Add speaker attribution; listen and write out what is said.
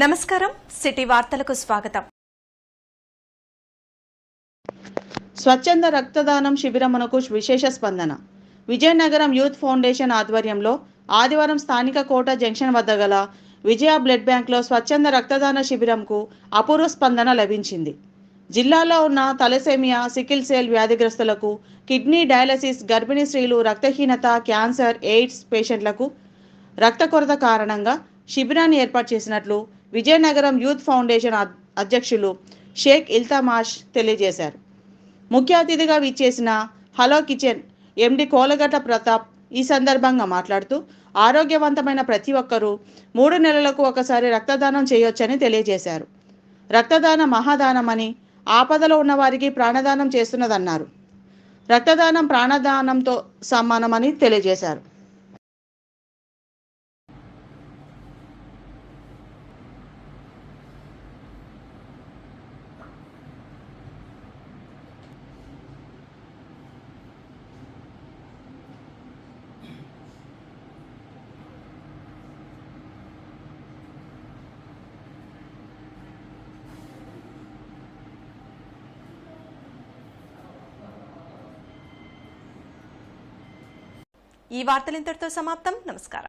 Speaker 1: నమస్కారం సిటీ వార్తలకు స్వాగతం.
Speaker 2: స్వచ్ఛంద రక్తదానం శిబిరమునకు విశేష స్పందన. విజయనగరం యూత్ ఫౌండేషన్ ఆధ్వర్యంలో ఆదివారం స్థానిక కోట జంక్షన్ వద్ద గల విజయ బ్లడ్ బ్యాంక్లో స్వచ్ఛంద రక్తదాన శిబిరంకు అపూర్వ స్పందన లభించింది. జిల్లాలో ఉన్న తలసేమియా సికిల్ సేల్ వ్యాధిగ్రస్తులకు కిడ్నీ డయాలసిస్ గర్భిణీ స్త్రీలు రక్తహీనత క్యాన్సర్ ఎయిడ్స్ పేషెంట్లకు రక్త కొరత కారణంగా శిబిరాన్ని ఏర్పాటు చేసినట్లు విజయనగరం యూత్ ఫౌండేషన్ అద్- అధ్యక్షులు షేక్ ఇల్తమాష్ తెలియజేశారు. ముఖ్య అతిథిగా విచ్చేసిన hello kitchen MD Kolagatla Pratap ఈ సందర్భంగా మాట్లాడుతూ ఆరోగ్యవంతమైన ప్రతి ఒక్కరూ మూడు నెలలకు ఒకసారి రక్తదానం చేయొచ్చని తెలియజేశారు. రక్తదానం మహాదానం అని ఆపదలో ఉన్నవారికి ప్రాణదానం చేస్తున్నదన్నారు. రక్తదానం ప్రాణదానంతో సమానమని తెలియజేశారు.
Speaker 1: ఈ వార్తలు ఇంతటితో సమాప్తం నమస్కారం